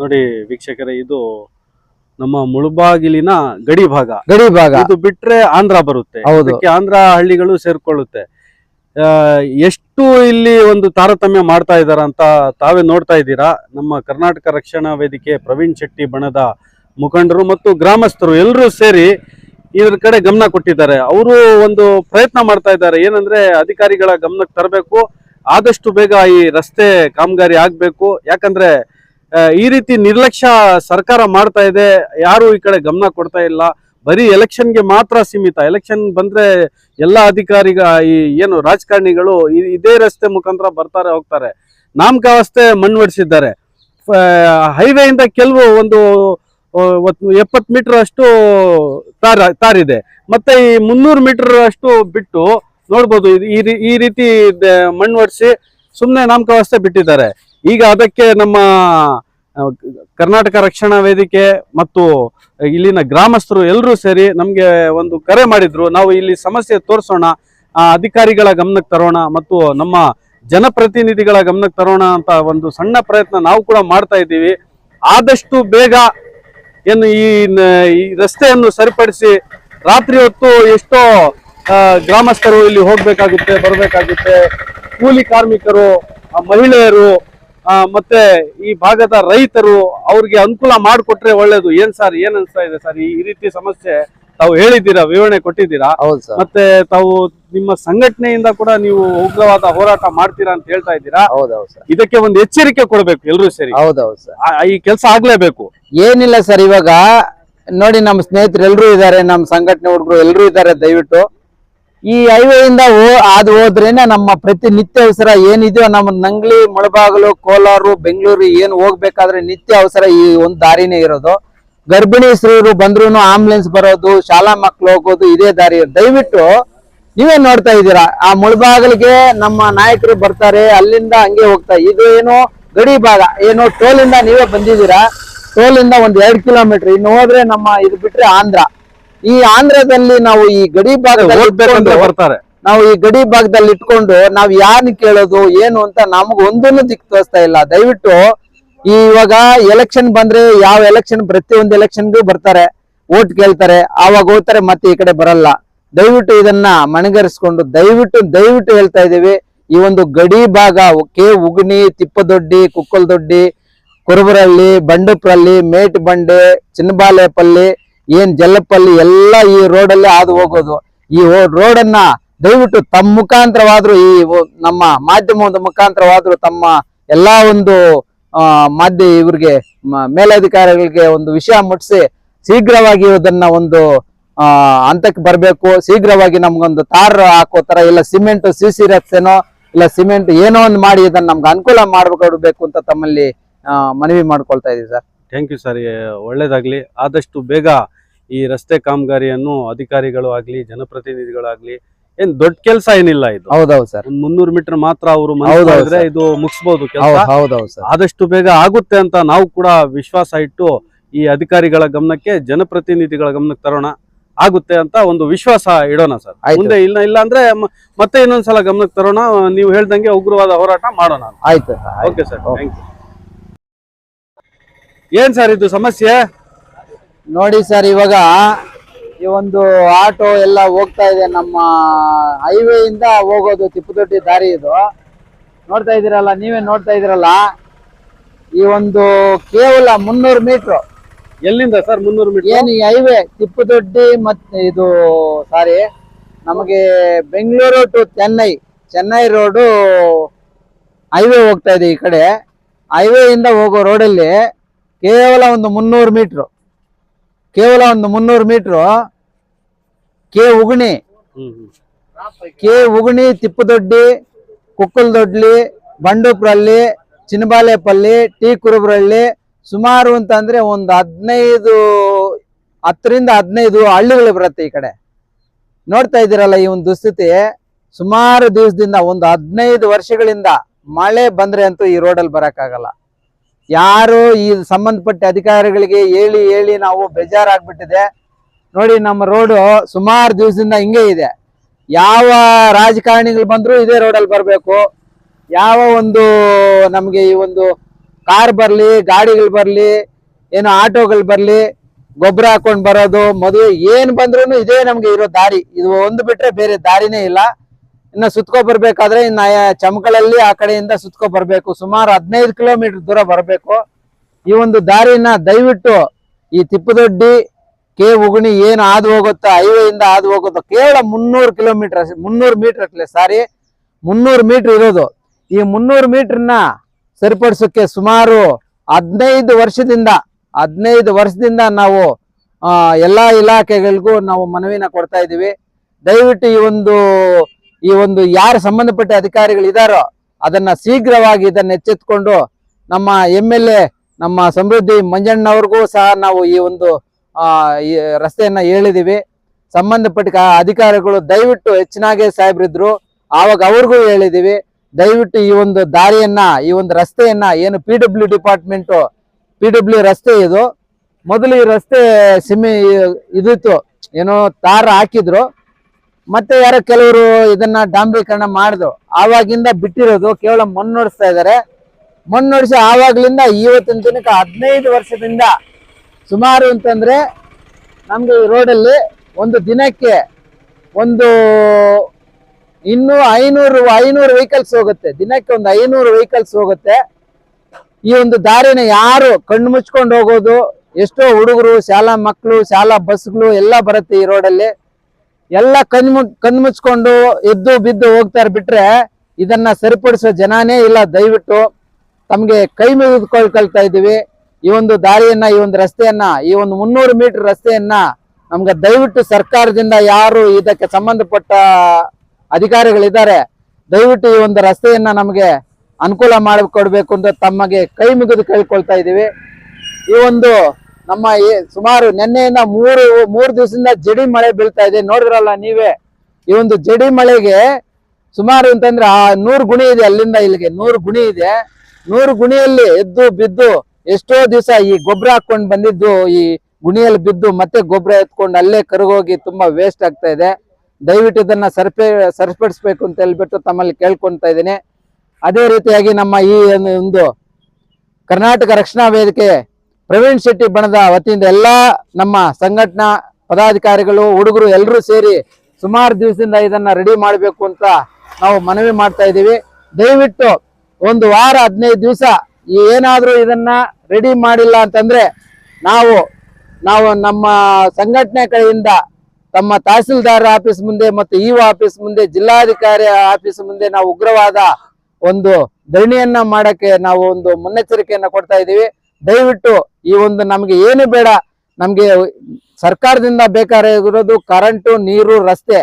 ನೋಡಿ ವೀಕ್ಷಕರೇ ಇದು ನಮ್ಮ ಮುಳುಬಾಗಿಲಿನ ಗಡಿ ಭಾಗ. ಗಡಿ ಭಾಗ. ಇದು ಬಿಟ್ರೆ ಆಂಧ್ರ ಬರುತ್ತೆ. ಅದಕ್ಕೆ ಆಂಧ್ರ ಹಳ್ಳಿಗಳು ಸೇರ್ಕೊಳ್ಳುತ್ತೆ. ಆ, ಎಷ್ಟು ಇಲ್ಲಿ ಒಂದು ತಾರತಮ್ಯ ಮಾಡ್ತಾ ಇದಾರ ಅಂತ ತಾವೇ ನೋಡ್ತಾ ಇದ್ದೀರಾ? ನಮ್ಮ ಕರ್ನಾಟಕ ರಕ್ಷಣಾ ವೇದಿಕೆ ಪ್ರವೀಣ್ ಶೆಟ್ಟಿ ಬಣದ ಮುಖಂಡರು ಮತ್ತು ಗ್ರಾಮಸ್ಥರು ಎಲ್ಲರೂ ಸೇರಿ ಇದ್ರ ಕಡೆ ಗಮನ ಕೊಟ್ಟಿದ್ದಾರೆ. ಅವರು ಒಂದು ಪ್ರಯತ್ನ ಮಾಡ್ತಾ ಇದ್ದಾರೆ. ಏನಂದ್ರೆ ಅಧಿಕಾರಿಗಳ ಗಮನಕ್ಕೆ ತರಬೇಕು. ಆದಷ್ಟು ಬೇಗ ಈ ರಸ್ತೆ ಕಾಮಗಾರಿ ಆಗ್ಬೇಕು. ಯಾಕಂದ್ರೆ ಈ ರೀತಿ ನಿರ್ಲಕ್ಷ್ಯ ಸರ್ಕಾರ ಮಾಡ್ತಾ ಇದೆ. ಯಾರು ಈ ಕಡೆ ಗಮನ ಕೊಡ್ತಾ ಇಲ್ಲ. ಬರೀ ಎಲೆಕ್ಷನ್ಗೆ ಮಾತ್ರ ಸೀಮಿತ. ಎಲೆಕ್ಷನ್ ಬಂದ್ರೆ ಎಲ್ಲ ಅಧಿಕಾರಿಗ, ಈ ಏನು ರಾಜಕಾರಣಿಗಳು ಇದೇ ರಸ್ತೆ ಮುಖಾಂತರ ಬರ್ತಾರೆ, ಹೋಗ್ತಾರೆ. ನಾಮಕಾವಸ್ಥೆ ಮಣ್ಣುವಡಿಸಿದ್ದಾರೆ ಹೈವೇಯಿಂದ ಕೆಲವು ಒಂದು ಎಪ್ಪತ್ತು ಮೀಟರ್ ಅಷ್ಟು ತಾರ, ತಾರಿದೆ. ಮತ್ತೆ ಈ ಮುನ್ನೂರು ಮೀಟರ್ ಅಷ್ಟು ಬಿಟ್ಟು ನೋಡ್ಬೋದು, ಈ ರೀತಿ ಮಣ್ಣು ಒಡಿಸಿ ಸುಮ್ಮನೆ ನಾಮಕಾವಸ್ಥೆ ಬಿಟ್ಟಿದ್ದಾರೆ. ಈಗ ಅದಕ್ಕೆ ನಮ್ಮ ಕರ್ನಾಟಕ ರಕ್ಷಣಾ ವೇದಿಕೆ ಮತ್ತು ಇಲ್ಲಿನ ಗ್ರಾಮಸ್ಥರು ಎಲ್ಲರೂ ಸೇರಿ ನಮಗೆ ಒಂದು ಕರೆ ಮಾಡಿದ್ರು. ನಾವು ಇಲ್ಲಿ ಸಮಸ್ಯೆ ತೋರಿಸೋಣ ಅಧಿಕಾರಿಗಳ ಗಮನಕ್ಕೆ ತರೋಣ ಮತ್ತು ನಮ್ಮ ಜನಪ್ರತಿನಿಧಿಗಳ ಗಮನಕ್ಕೆ ತರೋಣ ಅಂತ ಒಂದು ಸಣ್ಣ ಪ್ರಯತ್ನ ನಾವು ಕೂಡ ಮಾಡ್ತಾ ಇದ್ದೀವಿ. ಆದಷ್ಟು ಬೇಗ ಏನು ಈ ರಸ್ತೆಯನ್ನು ಸರಿಪಡಿಸಿ ರಾತ್ರಿ ಹೊತ್ತು ಎಷ್ಟೋ ಗ್ರಾಮಸ್ಥರು ಇಲ್ಲಿ ಹೋಗಬೇಕಾಗುತ್ತೆ, ಬರಬೇಕಾಗುತ್ತೆ. ಕೂಲಿ ಕಾರ್ಮಿಕರು ಮಹಿಳೆಯರು ಮತ್ತೆ ಈ ಭಾಗದ ರೈತರು ಅವ್ರಿಗೆ ಅನುಕೂಲ ಮಾಡಿಕೊಟ್ರೆ ಒಳ್ಳೇದು. ಏನ್ ಸರ್ ಏನ್ ಅನ್ಸ್ತಾ ಇದೆ ಸರ್? ಈ ರೀತಿ ಸಮಸ್ಯೆ ತಾವು ಹೇಳಿದ್ದೀರಾ ವಿವರಣೆ ಕೊಟ್ಟಿದ್ದೀರಾ? ಹೌದು ಸರ್. ಮತ್ತೆ ತಾವು ನಿಮ್ಮ ಸಂಘಟನೆಯಿಂದ ಕೂಡ ನೀವು ಉಗ್ರವಾದ ಹೋರಾಟ ಮಾಡ್ತೀರಾ ಅಂತ ಹೇಳ್ತಾ ಇದ್ದೀರಾ? ಇದಕ್ಕೆ ಒಂದು ಎಚ್ಚರಿಕೆ ಕೊಡಬೇಕು ಎಲ್ಲರೂ ಸೇರಿ. ಹೌದೌದು ಸರ್. ಈ ಕೆಲಸ ಆಗ್ಲೇಬೇಕು. ಏನಿಲ್ಲ ಸರ್ ಇವಾಗ ನೋಡಿ ನಮ್ಮ ಸ್ನೇಹಿತರು ಎಲ್ಲರೂ ಇದ್ದಾರೆ ನಮ್ಮ ಸಂಘಟನೆ ಹುಡುಗರು ಎಲ್ಲರೂ ಇದ್ದಾರೆ ದಯವಿಟ್ಟು. ಈ ಹೈವೇ ಇಂದ ಹೋ- ಹಾದು ಹೋದ್ರೇನೆ ನಮ್ಮ ಪ್ರತಿ ನಿತ್ಯ ಅವಸರ ಏನಿದೆಯೋ ನಮ್ಮ ನಂಗ್ಲಿ, ಮುಳಬಾಗಲು, ಕೋಲಾರು, ಬೆಂಗಳೂರು ಏನು ಹೋಗ್ಬೇಕಾದ್ರೆ ನಿತ್ಯ ಅವಸರ ಈ ಒಂದು ದಾರಿನೇ ಇರೋದು. ಗರ್ಭಿಣಿ ಸ್ತ್ರೀಯರು ಬಂದ್ರು ಆಂಬುಲೆನ್ಸ್ ಬರೋದು, ಶಾಲಾ ಮಕ್ಳು ಹೋಗೋದು ಇದೇ ದಾರಿ. ದಯವಿಟ್ಟು ನೀವೇ ನೋಡ್ತಾ ಇದ್ದೀರಾ? ಆ ಮುಳಬಾಗಲಿಗೆ ನಮ್ಮ ನಾಯಕರು ಬರ್ತಾರೆ, ಅಲ್ಲಿಂದ ಹಂಗೆ ಹೋಗ್ತಾ. ಇದು ಏನು ಗಡಿ ಭಾಗ, ಏನು ಟೋಲಿಂದ ನೀವೇ ಬಂದಿದ್ದೀರಾ? ಟೋಲಿಂದ ಒಂದ್ ಎರಡ್ ಕಿಲೋಮೀಟರ್. ಇನ್ನು ಹೋದ್ರೆ ನಮ್ಮ ಇದು ಬಿಟ್ರೆ ಆಂಧ್ರ. ಈ ಆಂಧ್ರದಲ್ಲಿ ನಾವು ಈ ಗಡಿ ಭಾಗದಲ್ಲಿ ಬರ್ತಾರೆ. ನಾವು ಈ ಗಡಿ ಭಾಗದಲ್ಲಿ ಇಟ್ಕೊಂಡು ನಾವ್ ಯಾರನ್ನ ಕೇಳೋದು ಏನು ಅಂತ ನಮಗ್ ಒಂದನ್ನು ದಿಕ್ ತೋರಿಸ್ತಾ ಇಲ್ಲ. ದಯವಿಟ್ಟು ಈ ಇವಾಗ ಎಲೆಕ್ಷನ್ ಬಂದ್ರೆ ಯಾವ ಎಲೆಕ್ಷನ್ ಪ್ರತಿಯೊಂದು ಎಲೆಕ್ಷನ್ಗೂ ಬರ್ತಾರೆ ಓಟ್ ಕೇಳ್ತಾರೆ ಆವಾಗ ಹೋಗ್ತಾರೆ ಮತ್ತೆ ಈ ಕಡೆ ಬರಲ್ಲ. ದಯವಿಟ್ಟು ಇದನ್ನ ಮಣಗರಿಸ್ಕೊಂಡು ದಯವಿಟ್ಟು ದಯವಿಟ್ಟು ಹೇಳ್ತಾ ಇದೀವಿ ಈ ಒಂದು ಗಡಿ ಭಾಗ ಕೆ ಉಗ್ನಿ ತಿಪ್ಪದೊಡ್ಡಿ ಕುಕ್ಕಲ್ದೊಡ್ಡಿ ಕುರುಬರಳ್ಳಿ ಬಂಡುಪ್ರಳ್ಳಿ ಮೇಟ್ ಬಂಡೆ ಚಿನ್ನಬಾಲೆಪಲ್ಲಿ ಏನ್ ಜಲ್ಲಪಲ್ಲಿ ಎಲ್ಲ ಈ ರೋಡಲ್ಲೇ ಹಾದು ಹೋಗೋದು. ಈ ರೋಡನ್ನ ದಯವಿಟ್ಟು ತಮ್ಮ ಮುಖಾಂತರವಾದ್ರೂ ಈ ನಮ್ಮ ನಮ್ಮ ಮಾಧ್ಯಮದ ಮುಖಾಂತರವಾದ್ರೂ ತಮ್ಮ ಎಲ್ಲಾ ಒಂದು ಮಾಧ್ಯ ಇವ್ರಿಗೆ ಮೇಲಧಿಕಾರಿಗಳಿಗೆ ಒಂದು ವಿಷಯ ಮುಟ್ಟಿಸಿ ಶೀಘ್ರವಾಗಿ ಇದನ್ನ ಒಂದು ಅಹ್ ಹಂತಕ್ಕೆ ಬರಬೇಕು. ಶೀಘ್ರವಾಗಿ ನಮ್ಗೊಂದು ತಾರ್ ಹಾಕೋ ತರ ಇಲ್ಲ ಸಿಮೆಂಟ್, ಸಿ ರಸ್ತೆನೋ ಇಲ್ಲ ಸಿಮೆಂಟ್ ಏನೋ ಒಂದು ಮಾಡಿ ಇದನ್ನ ನಮ್ಗೆ ಅನುಕೂಲ ಮಾಡ್ಬೇಕು ಅಂತ ತಮ್ಮಲ್ಲಿ ಮನವಿ ಮಾಡ್ಕೊಳ್ತಾ ಇದೀವಿ ಸರ್. ಥ್ಯಾಂಕ್ ಯು ಸರ್ ಒಳ್ಳೇದಾಗ್ಲಿ. ಆದಷ್ಟು ಬೇಗ ಈ ರಸ್ತೆ ಕಾಮಗಾರಿಯನ್ನು ಅಧಿಕಾರಿಗಳು ಆಗ್ಲಿ ಜನಪ್ರತಿನಿಧಿಗಳಾಗ್ಲಿ ಏನ್ ದೊಡ್ಡ ಕೆಲಸ ಏನಿಲ್ಲ ಇದು. ಹೌದೌದು ಸರ್. ಒಂದ್ ಮುನ್ನೂರು ಮೀಟರ್ ಮಾತ್ರ ಅವರು ಮಾಡಿದ್ರೆ ಇದು ಮುಗಿಸ್ಬೋದು ಕೆಲಸ. ಹೌದು ಹೌದೌದು ಸರ್. ಆದಷ್ಟು ಬೇಗ ಆಗುತ್ತೆ ಅಂತ ನಾವು ಕೂಡ ವಿಶ್ವಾಸ ಇಟ್ಟು ಈ ಅಧಿಕಾರಿಗಳ ಗಮನಕ್ಕೆ ಜನಪ್ರತಿನಿಧಿಗಳ ಗಮನಕ್ಕೆ ತರೋಣ. ಆಗುತ್ತೆ ಅಂತ ಒಂದು ವಿಶ್ವಾಸ ಇಡೋಣ ಸರ್. ಆಯ್ತು. ಮುಂದೆ ಇಲ್ಲ ಇಲ್ಲ ಅಂದ್ರೆ ಮ- ಮತ್ತೆ ಇನ್ನೊಂದ್ಸಲ ಗಮನಕ್ಕೆ ತರೋಣ. ನೀವು ಹೇಳ್ದಂಗೆ ಉಗ್ರವಾದ ಹೋರಾಟ ಮಾಡೋಣ ಆಯ್ತು. ಓಕೆ ಸರ್ ಥ್ಯಾಂಕ್ ಯು ಏನ್ ಸರ್ ಇದು ಸಮಸ್ಯೆ? ನೋಡಿ ಸರ್ ಇವಾಗ ಈ ಒಂದು ಆಟೋ ಎಲ್ಲ ಹೋಗ್ತಾ ಇದೆ. ನಮ್ಮ ಹೈವೇ ಇಂದ ಹೋಗೋದು ತಿಪ್ಪದೊಡ್ಡಿ ದಾರಿ ಇದು. ನೋಡ್ತಾ ಇದ್ದೀರಲ್ಲ ನೀವೇ ನೋಡ್ತಾ ಇದ್ದೀರಲ್ಲ ಈ ಒಂದು ಕೇವಲ ಮುನ್ನೂರು ಮೀಟರ್. ಎಲ್ಲಿಂದ ಸರ್ ಮುನ್ನೂರು ಮೀಟರ್? ಏನು ಈ ಹೈವೇ ತಿಪ್ಪದೊಡ್ಡಿ ಮತ್ತೆ ಇದು ಸಾರಿ ನಮಗೆ Bengaluru to Chennai Chennai road highway ಹೋಗ್ತಾ ಇದೆ ಈ ಕಡೆ. ಹೈವೇ ಇಂದ ಹೋಗೋ ರೋಡಲ್ಲಿ ಕೇವಲ ಒಂದು ಮುನ್ನೂರು ಮೀಟ್ರು. ಕೇವಲ ಒಂದು ಮುನ್ನೂರು metre K Ugani. K Ugani Tippadoddi Kukkaldoddi Bandupralli Chinnabalepalli T Kurubralli ಸುಮಾರು ಅಂತಂದ್ರೆ ಒಂದು ಹದಿನೈದು ಹತ್ತರಿಂದ ಹದಿನೈದು ಹಳ್ಳಿಗಳು ಬರುತ್ತೆ ಈ ಕಡೆ. ನೋಡ್ತಾ ಇದ್ದೀರಲ್ಲ ಈ ಒಂದು ದುಸ್ಥಿತಿ. ಸುಮಾರು ದಿವಸದಿಂದ ಒಂದು ಹದಿನೈದು ವರ್ಷಗಳಿಂದ ಮಳೆ ಬಂದ್ರೆ ಅಂತೂ ಈ ರೋಡಲ್ಲಿ ಬರಕ್ಕಾಗಲ್ಲ. ಯಾರು ಈ ಸಂಬಂಧಪಟ್ಟ ಅಧಿಕಾರಿಗಳಿಗೆ ಹೇಳಿ ಹೇಳಿ ನಾವು ಬೇಜಾರಾಗ್ಬಿಟ್ಟಿದೆ. ನೋಡಿ, ನಮ್ಮ ರೋಡು ಸುಮಾರು ದಿವಸದಿಂದ ಹಿಂಗೆ ಇದೆ. ಯಾವ ರಾಜಕಾರಣಿಗಳು ಬಂದ್ರು ಇದೇ ರೋಡಲ್ಲಿ ಬರಬೇಕು. ಯಾವ ಒಂದು ನಮಗೆ ಈ ಒಂದು ಕಾರ್ ಬರಲಿ, ಗಾಡಿಗಳು ಬರಲಿ, ಏನು ಆಟೋಗಳು ಬರಲಿ, ಗೊಬ್ಬರ ಹಾಕೊಂಡು ಬರೋದು, ಮದುವೆ, ಏನು ಬಂದ್ರು ಇದೇ ನಮಗೆ ಇರೋ ದಾರಿ. ಇದು ಒಂದು ಬಿಟ್ರೆ ಬೇರೆ ದಾರಿನೇ ಇಲ್ಲ. ಇನ್ನ ಸುತ್ಕೊ ಬರ್ಬೇಕಾದ್ರೆ ಇನ್ನ ಚಮಕಳಲ್ಲಿ ಆ ಕಡೆಯಿಂದ ಸುತ್ಕೋ ಬರ್ಬೇಕು. ಸುಮಾರು ಹದಿನೈದು ಕಿಲೋಮೀಟರ್ ದೂರ ಬರಬೇಕು. ಈ ಒಂದು ದಾರಿನ ದಯವಿಟ್ಟು ಈ ತಿಪ್ಪದೊಡ್ಡಿ, ಕೆ ಉಗುಣಿ ಏನು ಹಾದು ಹೋಗುತ್ತೋ, ಹೈವೇಯಿಂದ ಹಾದು ಹೋಗುತ್ತೋ, ಕೇವಲ ಮುನ್ನೂರು ಕಿಲೋಮೀಟರ್, ಮುನ್ನೂರು ಮೀಟರ್ ಅಟ್ಲೆ, ಸಾರಿ, ಮುನ್ನೂರು ಮೀಟರ್ ಇರೋದು. ಈ ಮುನ್ನೂರು ಮೀಟರ್ನ ಸರಿಪಡಿಸೋಕ್ಕೆ ಸುಮಾರು ಹದಿನೈದು ವರ್ಷದಿಂದ ಹದಿನೈದು ವರ್ಷದಿಂದ ನಾವು ಎಲ್ಲಾ ಇಲಾಖೆಗಳಿಗೂ ನಾವು ಮನವಿನ ಕೊಡ್ತಾ ಇದ್ದೀವಿ. ದಯವಿಟ್ಟು ಈ ಒಂದು ಈ ಒಂದು ಯಾರು ಸಂಬಂಧಪಟ್ಟ ಅಧಿಕಾರಿಗಳು ಇದಾರೋ ಅದನ್ನ ಶೀಘ್ರವಾಗಿ ಇದನ್ನ ಎಚ್ಚೆತ್ಕೊಂಡು ನಮ್ಮ ಎಂ ಎಲ್ ಎ ನಮ್ಮ ಸಮೃದ್ಧಿ ಮಂಜಣ್ಣವ್ರಿಗೂ ಸಹ ನಾವು ಈ ಒಂದು ಈ ರಸ್ತೆಯನ್ನ ಹೇಳಿದೀವಿ. ಸಂಬಂಧಪಟ್ಟ ಅಧಿಕಾರಿಗಳು ದಯವಿಟ್ಟು ಹೆಚ್ಚಿನಾಗೆ ಸಾಹೇಬ್ರಿದ್ರು. ಆವಾಗ ಅವ್ರಿಗೂ ಹೇಳಿದೀವಿ. ದಯವಿಟ್ಟು ಈ ಒಂದು ದಾರಿಯನ್ನ, ಈ ಒಂದು ರಸ್ತೆಯನ್ನ, ಏನು P W department P W ರಸ್ತೆ ಇದು. ಮೊದಲು ಈ ರಸ್ತೆ ಸಿಮಿ, ಇದಿತ್ತು. ಏನೋ ತಾರ ಹಾಕಿದ್ರು. ಮತ್ತೆ ಯಾರೋ ಕೆಲವರು ಇದನ್ನ ಡಾಂಬರೀಕರಣ ಮಾಡಿದ್ರು ಆವಾಗಿಂದ ಬಿಟ್ಟಿರೋದು ಕೇವಲ ಮಣ್ಣು ನೋಡಿಸ್ತಾ ಇದ್ದಾರೆ ಮಣ್ಣು ನೋಡಿಸಿ ಆವಾಗ್ಲಿಂದ ಇವತ್ತಿನ ದಿನಕ್ಕೆ ಹದಿನೈದು ವರ್ಷದಿಂದ ಸುಮಾರು ಅಂತಂದ್ರೆ ನಮ್ಗೆ ಈ ರೋಡಲ್ಲಿ ಒಂದು ದಿನಕ್ಕೆ ಒಂದು ಇನ್ನೂ ಐನೂರು ಐನೂರು ವೆಹಿಕಲ್ಸ್ ಹೋಗುತ್ತೆ. ದಿನಕ್ಕೆ ಒಂದು ಐನೂರು ವೆಹಿಕಲ್ಸ್ ಹೋಗುತ್ತೆ. ಈ ಒಂದು ದಾರಿನ ಯಾರು ಕಣ್ಣು ಮುಚ್ಕೊಂಡು ಹೋಗೋದು? ಎಷ್ಟೋ ಹುಡುಗರು, ಶಾಲಾ ಮಕ್ಕಳು ಶಾಲಾ ಬಸ್ಗಳು ಎಲ್ಲ ಬರುತ್ತೆ ಈ ರೋಡಲ್ಲಿ. ಎಲ್ಲ ಕಣ್ ಮು ಕಣ್ ಮುಚ್ಕೊಂಡು ಎದ್ದು ಬಿದ್ದು ಹೋಗ್ತಾರೆ ಬಿಟ್ರೆ ಇದನ್ನ ಸರಿಪಡಿಸೋ ಜನನೇ ಇಲ್ಲ. ದಯವಿಟ್ಟು ತಮಗೆ ಕೈ ಮುಗಿದುಕೊಳ್ಕೊಳ್ತಾ ಇದ್ದೀವಿ. ಈ ಒಂದು ದಾರಿಯನ್ನ, ಈ ಒಂದು ರಸ್ತೆಯನ್ನ, ಈ ಒಂದು ಮುನ್ನೂರು ಮೀಟರ್ ರಸ್ತೆಯನ್ನ ನಮ್ಗೆ ದಯವಿಟ್ಟು ಸರ್ಕಾರದಿಂದ ಯಾರು ಇದಕ್ಕೆ ಸಂಬಂಧಪಟ್ಟ ಅಧಿಕಾರಿಗಳಿದ್ದಾರೆ, ದಯವಿಟ್ಟು ಈ ಒಂದು ರಸ್ತೆಯನ್ನ ನಮಗೆ ಅನುಕೂಲ ಮಾಡಿಕೊಡ್ಬೇಕು ಅಂತ ತಮಗೆ ಕೈ ಮುಗಿದು ಕೇಳ್ಕೊಳ್ತಾ ಇದ್ದೀವಿ. ಈ ಒಂದು ನಮ್ಮ ಸುಮಾರು ನಿನ್ನೆಯಿಂದ ಮೂರು ಮೂರು ದಿವಸದಿಂದ ಜಡಿ ಮಳೆ ಬೀಳ್ತಾ ಇದೆ. ನೋಡಿದ್ರಲ್ಲ ನೀವೇ? ಈ ಒಂದು ಜಡಿ ಮಳೆಗೆ ಸುಮಾರು ಅಂತಂದ್ರೆ ಆ ನೂರು ಗುಣಿ ಇದೆ ಅಲ್ಲಿಂದ ಇಲ್ಲಿಗೆ. ನೂರು ಗುಣಿ ಇದೆ. ನೂರು ಗುಣಿಯಲ್ಲಿ ಎದ್ದು ಬಿದ್ದು ಎಷ್ಟೋ ದಿವಸ ಈ ಗೊಬ್ಬರ ಹಾಕೊಂಡು ಬಂದಿದ್ದು ಈ ಗುಣಿಯಲ್ಲಿ ಬಿದ್ದು ಮತ್ತೆ ಗೊಬ್ಬರ ಎತ್ಕೊಂಡು ಅಲ್ಲೇ ಕರಗೋಗಿ ತುಂಬಾ ವೇಸ್ಟ್ ಆಗ್ತಾ ಇದೆ. ದಯವಿಟ್ಟು ಇದನ್ನ ಸರಿಪೇ, ಸರಿಪಡಿಸ್ಬೇಕು ಅಂತ ಹೇಳ್ಬಿಟ್ಟು ತಮ್ಮಲ್ಲಿ ಕೇಳ್ಕೊಂತಾ ಇದ್ದೀನಿ. ಅದೇ ರೀತಿಯಾಗಿ ನಮ್ಮ ಈ ಒಂದು ಕರ್ನಾಟಕ ರಕ್ಷಣಾ ವೇದಿಕೆ ಪ್ರವೀಣ್ ಶೆಟ್ಟಿ ಬಣದ ವತಿಯಿಂದ ಎಲ್ಲಾ ನಮ್ಮ ಸಂಘಟನಾ ಪದಾಧಿಕಾರಿಗಳು, ಹುಡುಗರು ಎಲ್ಲರೂ ಸೇರಿ ಸುಮಾರು ದಿವಸದಿಂದ ಇದನ್ನ ರೆಡಿ ಮಾಡಬೇಕು ಅಂತ ನಾವು ಮನವಿ ಮಾಡ್ತಾ ಇದ್ದೀವಿ. ದಯವಿಟ್ಟು ಒಂದು ವಾರ, ಹದಿನೈದು ದಿವಸ ಏನಾದರೂ ಇದನ್ನ ರೆಡಿ ಮಾಡಿಲ್ಲ ಅಂತಂದ್ರೆ ನಾವು ನಾವು ನಮ್ಮ ಸಂಘಟನೆ ಕಡೆಯಿಂದ ತಮ್ಮ ತಹಸೀಲ್ದಾರ್ ಆಫೀಸ್ ಮುಂದೆ ಮತ್ತು ಇಒ ಆಫೀಸ್ ಮುಂದೆ, ಜಿಲ್ಲಾಧಿಕಾರಿ ಆಫೀಸ್ ಮುಂದೆ ನಾವು ಉಗ್ರವಾದ ಒಂದು ಧರಣಿಯನ್ನ ಮಾಡಕ್ಕೆ ನಾವು ಒಂದು ಮುನ್ನೆಚ್ಚರಿಕೆಯನ್ನ ಕೊಡ್ತಾ ಇದ್ದೀವಿ. ದಯವಿಟ್ಟು ಈ ಒಂದು ನಮಗೆ ಏನು ಬೇಡ, ನಮಗೆ ಸರ್ಕಾರದಿಂದ ಬೇಕಾಗಿರೋದು ಕರೆಂಟು ನೀರು, ರಸ್ತೆ.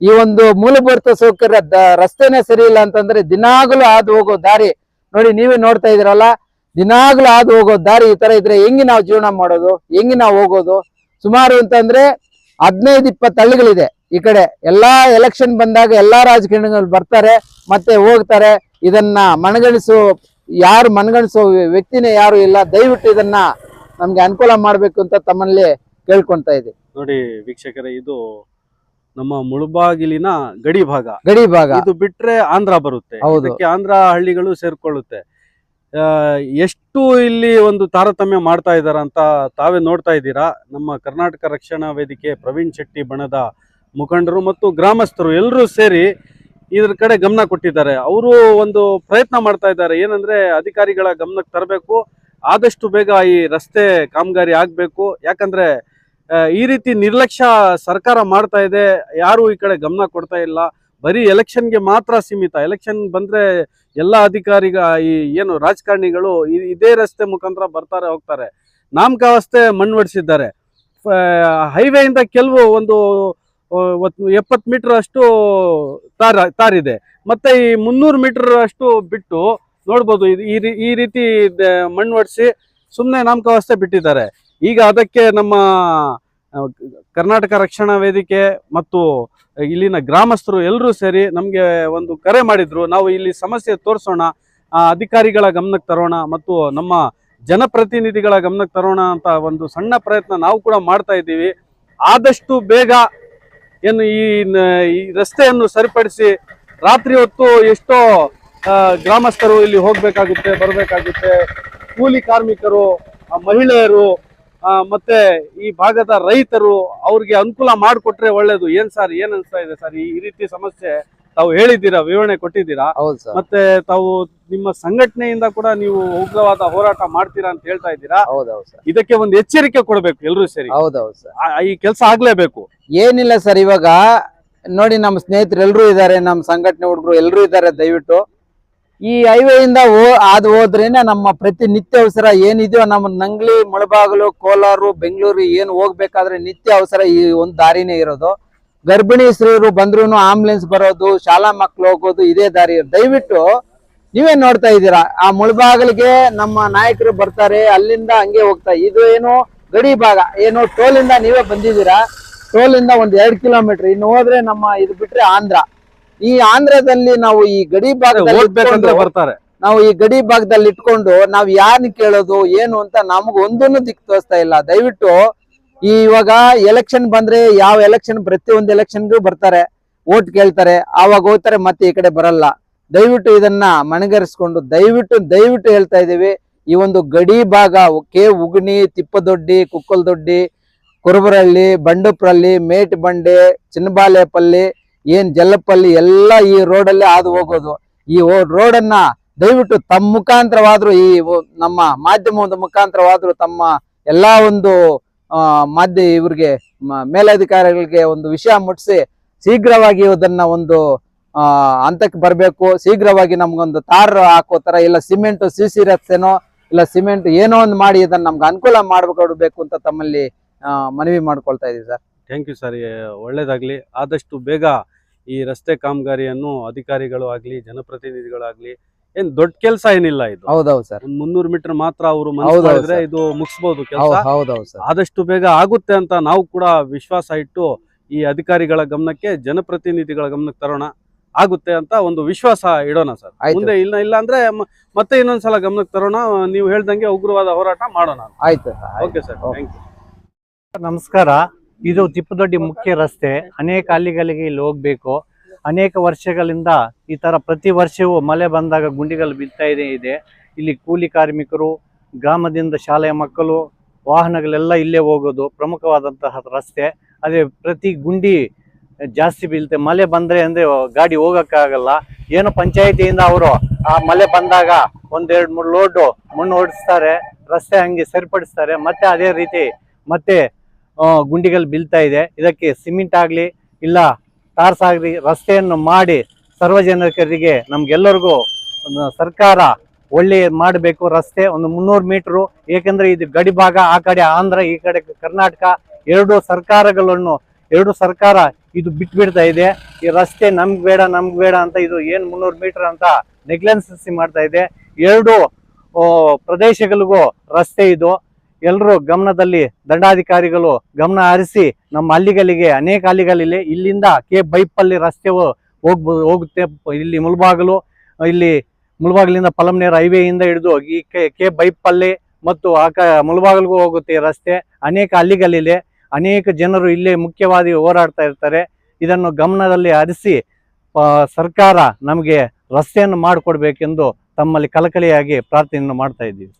ಈ ಒಂದು ಮೂಲಭೂತ ಸೌಕರ್ಯ ರಸ್ತೆನೇ ಸರಿ ಇಲ್ಲ ಅಂತಂದ್ರೆ ದಿನಾಗಲೂ ಆದು ಹೋಗೋ ದಾರಿ. ನೋಡಿ, ನೀವೇ ನೋಡ್ತಾ ಇದ್ದೀರಲ್ಲ, ದಿನಾಗಲೂ ಆದು ಹೋಗೋ ದಾರಿ ಈ ತರ ಇದ್ರೆ ಹೆಂಗೆ ನಾವು ಜೀವನ ಮಾಡೋದು, ಹೆಂಗೆ ನಾವು ಹೋಗೋದು? ಸುಮಾರು ಅಂತಂದ್ರೆ ಹದಿನೈದು, ಇಪ್ಪತ್ತು ಹಳ್ಳಿಗಳಿದೆ ಈ ಕಡೆ. ಎಲ್ಲಾ ಎಲೆಕ್ಷನ್ ಬಂದಾಗ ಎಲ್ಲಾ ರಾಜಕೀಯಗಳು ಬರ್ತಾರೆ, ಮತ್ತೆ ಹೋಗ್ತಾರೆ. ಇದನ್ನ ಮನಗಣಿಸು ಯಾರು ಮನಗಣಿಸೋ ವ್ಯಕ್ತಿನೇ ಯಾರು ಇಲ್ಲ ದಯವಿಟ್ಟು ಇದನ್ನ ನಮ್ಗೆ ಅನುಕೂಲ ಮಾಡ್ಬೇಕು ಅಂತ ತಮ್ಮಲ್ಲಿ ಕೇಳ್ಕೊಂತ ಇದೆ ನೋಡಿ ವೀಕ್ಷಕರೇ ಇದು ನಮ್ಮ ಮುಳುಬಾಗಿಲಿನ ಗಡಿ ಭಾಗ. ಗಡಿ ಭಾಗ. ಇದು ಬಿಟ್ರೆ ಆಂಧ್ರ ಬರುತ್ತೆ. ಅದಕ್ಕೆ ಆಂಧ್ರ ಹಳ್ಳಿಗಳು ಸೇರ್ಕೊಳ್ಳುತ್ತೆ. ಎಷ್ಟು ಇಲ್ಲಿ ಒಂದು ತಾರತಮ್ಯ ಮಾಡ್ತಾ ಇದ್ದಾರ ಅಂತ ತಾವೇ ನೋಡ್ತಾ ಇದ್ದೀರಾ? ನಮ್ಮ ಕರ್ನಾಟಕ ರಕ್ಷಣಾ ವೇದಿಕೆ ಪ್ರವೀಣ್ ಶೆಟ್ಟಿ ಬಣದ ಮುಖಂಡರು ಮತ್ತು ಗ್ರಾಮಸ್ಥರು ಎಲ್ಲರೂ ಸೇರಿ ಇದ್ರ ಕಡೆ ಗಮನ ಕೊಟ್ಟಿದ್ದಾರೆ. ಅವರು ಒಂದು ಪ್ರಯತ್ನ ಮಾಡ್ತಾ ಇದ್ದಾರೆ. ಏನಂದ್ರೆ ಅಧಿಕಾರಿಗಳ ಗಮನಕ್ಕೆ ತರಬೇಕು. ಆದಷ್ಟು ಬೇಗ ಈ ರಸ್ತೆ ಕಾಮಗಾರಿ ಆಗ್ಬೇಕು. ಯಾಕಂದ್ರೆ ಈ ರೀತಿ ನಿರ್ಲಕ್ಷ್ಯ ಸರ್ಕಾರ ಮಾಡ್ತಾ ಇದೆ. ಯಾರು ಈ ಕಡೆ ಗಮನ ಕೊಡ್ತಾ ಇಲ್ಲ. ಬರೀ ಎಲೆಕ್ಷನ್ಗೆ ಮಾತ್ರ ಸೀಮಿತ. ಎಲೆಕ್ಷನ್ ಬಂದ್ರೆ ಎಲ್ಲ ಅಧಿಕಾರಿಗ, ಈ ಏನು ರಾಜಕಾರಣಿಗಳು ಇದೇ ರಸ್ತೆ ಮುಖಾಂತರ ಬರ್ತಾರೆ, ಹೋಗ್ತಾರೆ. ನಾಮಕಾವಸ್ಥೆ ಹೈವೇ ಹೈವೇಯಿಂದ ಕೆಲವು ಒಂದು ಎಪ್ಪತ್ತು ಮೀಟರ್ ಅಷ್ಟು ತಾರ, ತಾರಿದೆ. ಮತ್ತೆ ಈ ಮುನ್ನೂರು ಮೀಟರ್ ಅಷ್ಟು ಬಿಟ್ಟು ನೋಡ್ಬೋದು ಈ ರೀತಿ ಮಣ್ಣು ಒಡಿಸಿ ಸುಮ್ಮನೆ ನಾಮಕಾವಸ್ಥೆ ಬಿಟ್ಟಿದ್ದಾರೆ. ಈಗ ಅದಕ್ಕೆ ನಮ್ಮ ಕರ್ನಾಟಕ ರಕ್ಷಣಾ ವೇದಿಕೆ ಮತ್ತು ಇಲ್ಲಿನ ಗ್ರಾಮಸ್ಥರು ಎಲ್ಲರೂ ಸೇರಿ ನಮಗೆ ಒಂದು ಕರೆ ಮಾಡಿದ್ರು, ನಾವು ಇಲ್ಲಿ ಸಮಸ್ಯೆ ತೋರಿಸೋಣ ಅಧಿಕಾರಿಗಳ ಗಮನಕ್ಕೆ ತರೋಣ ಮತ್ತು ನಮ್ಮ ಜನಪ್ರತಿನಿಧಿಗಳ ಗಮನಕ್ಕೆ ತರೋಣ ಅಂತ ಒಂದು ಸಣ್ಣ ಪ್ರಯತ್ನ ನಾವು ಕೂಡ ಮಾಡ್ತಾ ಇದ್ದೀವಿ. ಆದಷ್ಟು ಬೇಗ ಏನು ಈ ರಸ್ತೆಯನ್ನು ಸರಿಪಡಿಸಿ ರಾತ್ರಿ ಹೊತ್ತು ಎಷ್ಟೋ ಗ್ರಾಮಸ್ಥರು ಇಲ್ಲಿ ಹೋಗಬೇಕಾಗುತ್ತೆ ಬರಬೇಕಾಗುತ್ತೆ. ಕೂಲಿ ಕಾರ್ಮಿಕರು ಮಹಿಳೆಯರು ಮತ್ತೆ ಈ ಭಾಗದ ರೈತರು ಅವ್ರಿಗೆ ಅನುಕೂಲ ಮಾಡಿಕೊಟ್ರೆ ಒಳ್ಳೇದು. ಏನ್ ಸರ್ ಏನ್ ಅನ್ಸ್ತಾ ಇದೆ ಸರ್? ಈ ರೀತಿ ಸಮಸ್ಯೆ ತಾವು ಹೇಳಿದ್ದೀರಾ ವಿವರಣೆ ಕೊಟ್ಟಿದ್ದೀರಾ? ಹೌದು ಸರ್. ಮತ್ತೆ ತಾವು ನಿಮ್ಮ ಸಂಘಟನೆಯಿಂದ ಕೂಡ ನೀವು ಉಗ್ರವಾದ ಹೋರಾಟ ಮಾಡ್ತೀರಾ ಅಂತ ಹೇಳ್ತಾ ಇದ್ದೀರಾ? ಹೌದೌದು ಸರ್. ಇದಕ್ಕೆ ಒಂದು ಎಚ್ಚರಿಕೆ ಕೊಡಬೇಕು ಎಲ್ಲರೂ ಸೇರಿ. ಹೌದೌದು ಸರ್. ಆ- ಈ ಕೆಲಸ ಆಗ್ಲೇಬೇಕು. ಏನಿಲ್ಲ ಸರ್ ಇವಾಗ ನೋಡಿ ನಮ್ಮ ಸ್ನೇಹಿತರು ಎಲ್ಲರೂ ಇದ್ದಾರೆ ನಮ್ಮ ಸಂಘಟನೆ ಹುಡುಗರು ಎಲ್ಲರೂ ಇದ್ದಾರೆ ದಯವಿಟ್ಟು. ಈ ಹೈವೇ ಇಂದ ಹೋ ಅದು ಹೋದ್ರೇನೆ ನಮ್ಮ ಪ್ರತಿ ನಿತ್ಯ ಅವಸರ ಏನಿದೆಯೋ ನಮ್ಮ ನಂಗ್ಲಿ ಮುಳಬಾಗಲು ಕೋಲಾರು ಬೆಂಗಳೂರು ಏನು ಹೋಗ್ಬೇಕಾದ್ರೆ ನಿತ್ಯ ಅವಸರ ಈ ಒಂದು ದಾರಿನೇ ಇರೋದು. ಗರ್ಭಿಣಿ ಸ್ತ್ರೀಯರು ಬಂದ್ರು ಆಂಬುಲೆನ್ಸ್ ಬರೋದು ಶಾಲಾ ಮಕ್ಳು ಹೋಗೋದು ಇದೇ ದಾರಿ. ದಯವಿಟ್ಟು ನೀವೇ ನೋಡ್ತಾ ಇದ್ದೀರಾ? ಆ ಮುಳಬಾಗಲಿಗೆ ನಮ್ಮ ನಾಯಕರು ಬರ್ತಾರೆ ಅಲ್ಲಿಂದ ಹಂಗೆ ಹೋಗ್ತಾ. ಇದು ಏನು ಗಡಿ ಭಾಗ ಏನು ಟೋಲ್ ಇಂದ ನೀವೇ ಬಂದಿದ್ದೀರಾ? ಟೋಲಿಂದ ಒಂದ್ ಎರಡ್ ಕಿಲೋಮೀಟರ್. ಇನ್ನು ಹೋದ್ರೆ ನಮ್ಮ ಇದು ಬಿಟ್ರೆ ಆಂಧ್ರ. ಈ ಆಂಧ್ರದಲ್ಲಿ ನಾವು ಈ ಗಡಿ ಭಾಗದಲ್ಲಿ ಬರ್ತಾರೆ. ನಾವು ಈ ಗಡಿ ಭಾಗದಲ್ಲಿ ಇಟ್ಕೊಂಡು ನಾವ್ ಯಾರನ್ನ ಕೇಳೋದು ಏನು ಅಂತ ನಮಗ್ ಒಂದನ್ನು ದಿಕ್ ತೋರಿಸ್ತಾ ಇಲ್ಲ. ದಯವಿಟ್ಟು ಈ ಇವಾಗ ಎಲೆಕ್ಷನ್ ಬಂದ್ರೆ ಯಾವ ಎಲೆಕ್ಷನ್ ಪ್ರತಿ ಒಂದು ಎಲೆಕ್ಷನ್ಗೂ ಬರ್ತಾರೆ ಓಟ್ ಕೇಳ್ತಾರೆ ಆವಾಗ ಹೋಗ್ತಾರೆ ಮತ್ತೆ ಈ ಕಡೆ ಬರಲ್ಲ. ದಯವಿಟ್ಟು ಇದನ್ನ ಮಣಗರಿಸ್ಕೊಂಡು ದಯವಿಟ್ಟು ದಯವಿಟ್ಟು ಹೇಳ್ತಾ ಇದ್ದೀವಿ, ಈ ಒಂದು ಗಡಿ ಭಾಗ, ಕೆ ಉಗ್ನಿ, ತಿಪ್ಪದೊಡ್ಡಿ, ಕುಕ್ಕಲ್ದೊಡ್ಡಿ ಕುರುಬರಳ್ಳಿ ಬಂಡುಪ್ರಳ್ಳಿ ಮೇಟ್ ಬಂಡೆ ಚಿನ್ನಬಾಲೆಪಲ್ಲಿ ಏನ್ ಜಲ್ಲಪಲ್ಲಿ ಎಲ್ಲ ಈ ರೋಡಲ್ಲಿ ಹಾದು ಹೋಗೋದು. ಈ ರೋಡನ್ನ ದಯವಿಟ್ಟು ತಮ್ಮ ಮುಖಾಂತರವಾದ್ರು ಈ ನಮ್ಮ ಮಾಧ್ಯಮದ ಮುಖಾಂತರವಾದ್ರು ತಮ್ಮ ಎಲ್ಲಾ ಒಂದು ಮಾಧ್ಯ, ಇವ್ರಿಗೆ ಮೇಲಧಿಕಾರಿಗಳಿಗೆ ಒಂದು ವಿಷಯ ಮುಟ್ಟಿಸಿ ಶೀಘ್ರವಾಗಿ ಇದನ್ನ ಒಂದು ಹಂತಕ್ಕೆ ಬರಬೇಕು. ಶೀಘ್ರವಾಗಿ ನಮ್ಗೊಂದು ತಾರ್ ಹಾಕೋ ತರ ಇಲ್ಲ ಸಿಮೆಂಟ್ ಸಿ ಸಿ ರಸ್ತೆನೋ ಇಲ್ಲ ಸಿಮೆಂಟ್ ಏನೋ ಒಂದು ಮಾಡಿ ಇದನ್ನ ನಮ್ಗೆ ಅನುಕೂಲ ಮಾಡ್ಬೇಕು ಅಂತ ತಮ್ಮಲ್ಲಿ ಮನವಿ ಮಾಡ್ಕೊಳ್ತಾ ಇದೀವಿ ಸರ್. ಥ್ಯಾಂಕ್ ಯು ಸರ್ ಒಳ್ಳೇದಾಗ್ಲಿ. ಆದಷ್ಟು ಬೇಗ ಈ ರಸ್ತೆ ಕಾಮಗಾರಿಯನ್ನು ಅಧಿಕಾರಿಗಳು ಆಗ್ಲಿ ಜನಪ್ರತಿನಿಧಿಗಳಾಗ್ಲಿ ಏನ್ ದೊಡ್ಡ ಕೆಲಸ ಏನಿಲ್ಲ ಇದು. ಹೌದೌದು ಸರ್. ಒಂದ್ ಮುನ್ನೂರು ಮೀಟರ್ ಮಾತ್ರ ಅವರು ಮಾಡಿದ್ರೆ ಇದು ಮುಗಿಸ್ಬೋದು ಕೆಲಸ. ಹೌದು ಹೌದೌದು ಸರ್. ಆದಷ್ಟು ಬೇಗ ಆಗುತ್ತೆ ಅಂತ ನಾವು ಕೂಡ ವಿಶ್ವಾಸ ಇಟ್ಟು ಈ ಅಧಿಕಾರಿಗಳ ಗಮನಕ್ಕೆ ಜನಪ್ರತಿನಿಧಿಗಳ ಗಮನಕ್ಕೆ ತರೋಣ. ಆಗುತ್ತೆ ಅಂತ ಒಂದು ವಿಶ್ವಾಸ ಇಡೋಣ ಸರ್. ಮುಂದೆ ಇಲ್ಲ ಇಲ್ಲ ಅಂದ್ರೆ ಮತ್ತೆ ಇನ್ನೊಂದ್ಸಲ ಗಮನಕ್ಕೆ ತರೋಣ. ನೀವು ಹೇಳ್ದಂಗೆ ಉಗ್ರವಾದ ಹೋರಾಟ ಮಾಡೋಣ ಆಯ್ತು. ಸರ್ ಆಯ್ತು. ಓಕೆ ಸರ್ ಥ್ಯಾಂಕ್ ಯು ನಮಸ್ಕಾರ. ಇದು ತಿಪ್ಪದೊಡ್ಡಿ ಮುಖ್ಯ ರಸ್ತೆ. ಅನೇಕ ಅಲ್ಲಿಗಳಿಗೆ ಇಲ್ಲಿ ಹೋಗ್ಬೇಕು. ಅನೇಕ ವರ್ಷಗಳಿಂದ ಈ ತರ ಪ್ರತಿ ವರ್ಷವೂ ಮಳೆ ಬಂದಾಗ ಗುಂಡಿಗಳು ಬಿತ್ತಾ ಇದೆ ಇದೆ. ಇಲ್ಲಿ ಕೂಲಿ ಕಾರ್ಮಿಕರು ಗ್ರಾಮದಿಂದ ಶಾಲೆಯ ಮಕ್ಕಳು ವಾಹನಗಳೆಲ್ಲ ಇಲ್ಲೇ ಹೋಗೋದು ಪ್ರಮುಖವಾದಂತಹ ರಸ್ತೆ. ಅದೇ ಪ್ರತಿ ಗುಂಡಿ ಜಾಸ್ತಿ ಬೀಳುತ್ತೆ. ಮಳೆ ಬಂದ್ರೆ ಅಂದ್ರೆ ಗಾಡಿ ಹೋಗಕ್ಕಾಗಲ್ಲ. ಏನು ಪಂಚಾಯತಿಯಿಂದ ಅವರು ಆ ಮಳೆ ಬಂದಾಗ ಒಂದೆರಡು ಮೂರು ಲೋಡು ಮಣ್ಣು ಓಡಿಸ್ತಾರೆ, ರಸ್ತೆ ಹಂಗೆ ಸರಿಪಡಿಸ್ತಾರೆ, ಮತ್ತೆ ಅದೇ ರೀತಿ ಮತ್ತೆ ಗುಂಡಿಗಳು ಬೀಳ್ತಾ ಇದೆ. ಇದಕ್ಕೆ ಸಿಮೆಂಟ್ ಆಗಲಿ ಇಲ್ಲ ಟಾರ್ಸ್ ಆಗಲಿ ರಸ್ತೆಯನ್ನು ಮಾಡಿ ಸಾರ್ವಜನಿಕರಿಗೆ ನಮ್ಗೆಲ್ಲರಿಗೂ ಸರ್ಕಾರ ಒಳ್ಳೆ ಮಾಡಬೇಕು. ರಸ್ತೆ ಒಂದು ಮುನ್ನೂರು ಮೀಟ್ರು. ಏಕೆಂದರೆ ಇದು ಗಡಿ ಭಾಗ, ಆ ಕಡೆ ಆಂಧ್ರ, ಈ ಕಡೆ ಕರ್ನಾಟಕ. ಎರಡು ಸರ್ಕಾರಗಳನ್ನು, ಎರಡು ಸರ್ಕಾರ ಇದು ಬಿಟ್ಬಿಡ್ತಾ ಇದೆ. ಈ ರಸ್ತೆ ನಮ್ಗ್ ಬೇಡ ನಮ್ಗ್ ಬೇಡ ಅಂತ ಇದು ಏನು ಮುನ್ನೂರು ಮೀಟರ್ ಅಂತ ನೆಗ್ಲೆನ್ಸಿ ಮಾಡ್ತಾ ಇದೆ. ಎರಡು ಪ್ರದೇಶಗಳಿಗೂ ರಸ್ತೆ ಇದು. ಎಲ್ಲರೂ ಗಮನದಲ್ಲಿ ದಂಡಾಧಿಕಾರಿಗಳು ಗಮನ ಹರಿಸಿ ನಮ್ಮ ಹಳ್ಳಿಗಳಿಗೆ, ಅನೇಕ ಹಳ್ಳಿಗಳಲ್ಲಿ ಇಲ್ಲಿಂದ ಕೆ ಬೈಪಲ್ಲಿ ರಸ್ತೆ ಹೋಗ್ಬ ಹೋಗ್ಬೋದು ಹೋಗುತ್ತೆ. ಇಲ್ಲಿ ಮುಳಬಾಗಲು, ಇಲ್ಲಿ ಮುಳಬಾಗಿಲಿಂದ ಪಲಂನೇರ್ ಹೈವೇಯಿಂದ ಹಿಡಿದು ಈ ಕೆ ಕೆ ಬೈಪಲ್ಲಿ ಮತ್ತು ಆ ಕ, ಮುಳಬಾಗಿಲಿಗೂ ಹೋಗುತ್ತೆ ಈ ರಸ್ತೆ. ಅನೇಕ ಹಳ್ಳಿಗಳಿದೆ ಅನೇಕ ಜನರು ಇಲ್ಲೇ ಮುಖ್ಯವಾಗಿ ಹೋರಾಡ್ತಾ ಇರ್ತಾರೆ. ಇದನ್ನು ಗಮನದಲ್ಲಿ ಹರಿಸಿ ಸರ್ಕಾರ ನಮಗೆ ರಸ್ತೆಯನ್ನು ಮಾಡಿಕೊಡ್ಬೇಕೆಂದು ತಮ್ಮಲ್ಲಿ ಕಳಕಳಿಯಾಗಿ ಪ್ರಾರ್ಥನೆಯನ್ನು ಮಾಡ್ತಾ ಇದ್ದೀವಿ